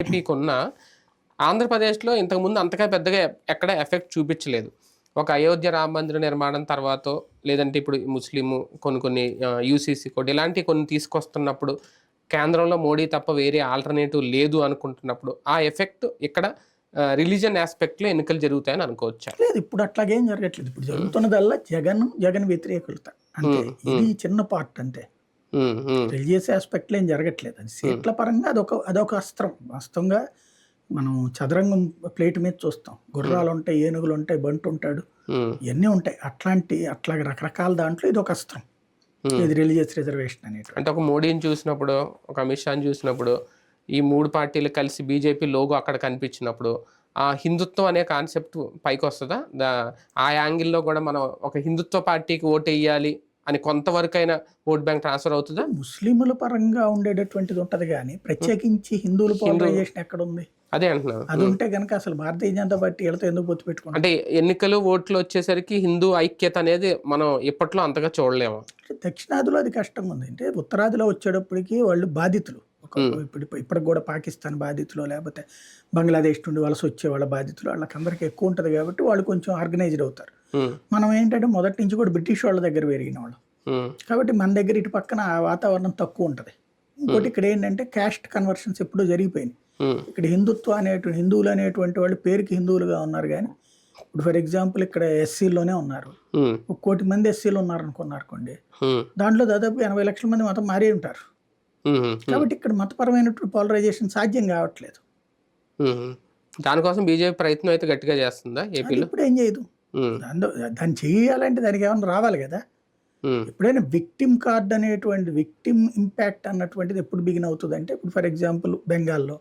బీజేపీకి ఉన్న ఆంధ్రప్రదేశ్లో ఇంతకుముందు అంతగా పెద్దగా ఎక్కడ ఎఫెక్ట్ చూపించలేదు. ఒక అయోధ్య రామ మందిర నిర్మాణం తర్వాత లేదంటే ఇప్పుడు ముస్లిం కొన్ని కొన్ని యూసీసీ కోడ్ ఇలాంటి కొన్ని తీసుకొస్తున్నప్పుడు కేంద్రంలో మోడీ తప్ప వేరే ఆల్టర్నేటివ్ లేదు అనుకుంటున్నప్పుడు ఆ ఎఫెక్ట్ ఇక్కడ రిలీజన్ ఆస్పెక్ట్లో ఎన్నికలు జరుగుతాయని అనుకోవచ్చా? లేదు ఇప్పుడు అట్లాగేం జరగట్లేదు. ఇప్పుడు జరుగుతున్నదల్లా జగన్ జగన్ వ్యతిరేకులత. అంతే ఇది చిన్న పార్ట్ అంతే రిలీజియస్ ఆస్పెక్ట్లో ఏం జరగట్లేదు. అది సీట్ల పరంగా అదొక అదొక అస్త్రం. వాస్తవంగా మనం చదరంగం ప్లేట్ మీద చూస్తాం. గుర్రాలు ఉంటాయి ఏనుగులు ఉంటాయి బంటు ఉంటాడు. ఇవన్నీ ఉంటాయి. అట్లాంటి అట్లాగే రకరకాల దాంట్లో ఇది ఒక అస్త్రం. ఇది రిలీజియస్ రిజర్వేషన్ అనేది అంటే ఒక మోడీని చూసినప్పుడు ఒక అమిత్ షాని చూసినప్పుడు ఈ మూడు పార్టీలు కలిసి బీజేపీ లోగో అక్కడ కనిపించినప్పుడు ఆ హిందుత్వం అనే కాన్సెప్ట్ పైకి వస్తుందా? ఆ యాంగిల్లో కూడా మనం ఒక హిందుత్వ పార్టీకి ఓటు వేయాలి అని కొంతవరకైనా ఓట్ బ్యాంక్ ట్రాన్స్ఫర్ అవుతుందా? ముస్లింల పరంగా ఉండేటటువంటిది ఉంటది కానీ ప్రత్యేకించి హిందువుల పోలరైజేషన్ ఎక్కడ ఉంది అదే అంటున్నాను. అది ఉంటే కనుక అసలు భారతీయ జనతా పార్టీ వీళ్ళతో ఎందుకు పొత్తు పెట్టుకుంటాం అంటే ఎన్నికలు ఓట్లు వచ్చేసరికి హిందూ ఐక్యత అనేది మనం ఇప్పట్లో అంతగా చూడలేము. దక్షిణాదిలో అది కష్టంగా ఉంది. అంటే ఉత్తరాదిలో వచ్చేటప్పటికి వాళ్ళు బాధితులు. ఇప్పుడు ఇప్పటికి కూడా పాకిస్తాన్ బాధితులు లేకపోతే బంగ్లాదేశ్ నుండి వలస వచ్చే వాళ్ళ బాధితులు వాళ్ళకి అందరికీ ఎక్కువ ఉంటుంది కాబట్టి వాళ్ళు కొంచెం ఆర్గనైజ్డ్ అవుతారు. మనం ఏంటంటే మొదటి నుంచి కూడా బ్రిటిష్ వాళ్ళ దగ్గర పెరిగిన వాళ్ళు. కాబట్టి మన దగ్గర ఇటు పక్కన ఆ వాతావరణం తక్కువ ఉంటుంది. ఇంకోటి ఇక్కడ ఏంటంటే క్యాస్ట్ కన్వర్షన్స్ ఎప్పుడూ జరిగిపోయినాయి. ఉమ్, ఇక్కడ హిందుత్వ అనేటువంటి హిందువులు అనేటువంటి వాళ్ళు పేరుకి హిందువులుగా ఉన్నారు కానీ ఇప్పుడు ఫర్ ఎగ్జాంపుల్ ఇక్కడ ఎస్సీలోనే ఉన్నారు. ఒక కోటి మంది ఎస్సీలు ఉన్నారు అనుకున్నారుకోండి ఉమ్, దాంట్లో దాదాపు ఎనభై లక్షల మంది మతం మారి ఉంటారు. కాబట్టి ఇక్కడ మతపరమైనటువంటి పోలరైజేషన్ సాధ్యం కావట్లేదు. దానికోసం బీజేపీ ప్రయత్నం అయితే గట్టిగా చేస్తుందా? ఏపీలో? ఇప్పుడు ఏం చేయదు. దాంతో దాన్ని చేయాలంటే దానికి ఏమైనా రావాలి కదా. ఎప్పుడైనా విక్టిమ్ కార్డ్ అనేటువంటి విక్టిమ్ ఇంపాక్ట్ అన్నటువంటిది ఎప్పుడు బిగిన్ అవుతుంది అంటే ఇప్పుడు ఫర్ ఎగ్జాంపుల్ బెంగాల్లో.